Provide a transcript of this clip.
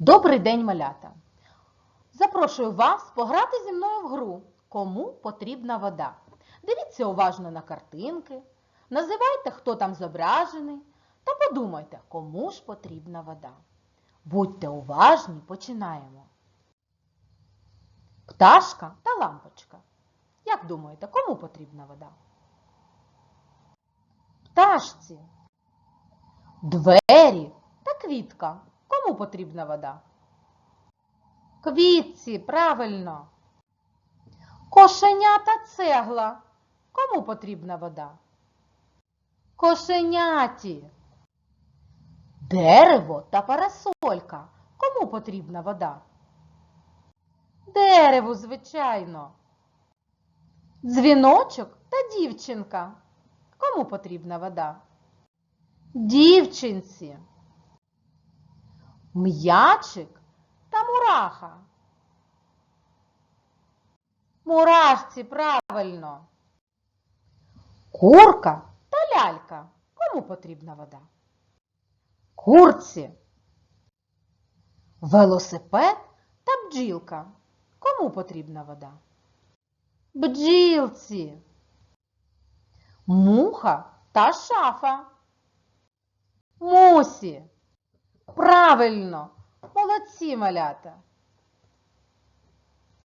Добрий день, малята! Запрошую вас пограти зі мною в гру Кому потрібна вода. Дивіться уважно на картинки, називайте, хто там зображений, та подумайте, кому ж потрібна вода. Будьте уважні, починаємо. Пташка та лампочка. Як думаєте, кому потрібна вода? Пташці. Двері та квітка. Кому потрібна вода? Квітці, правильно. Кошеня та цегла. Кому потрібна вода? Кошеняті. Дерево та парасолька. Кому потрібна вода? Дереву, звичайно. Дзвіночок та дівчинка. Кому потрібна вода? Дівчинці. М'ячик та мураха. Мурашці, правильно. Курка та лялька. Кому потрібна вода? Курці. Велосипед та бджілка. Кому потрібна вода? Бджілці. Муха та шафа. Мусі. Правильно. Молодці, малята.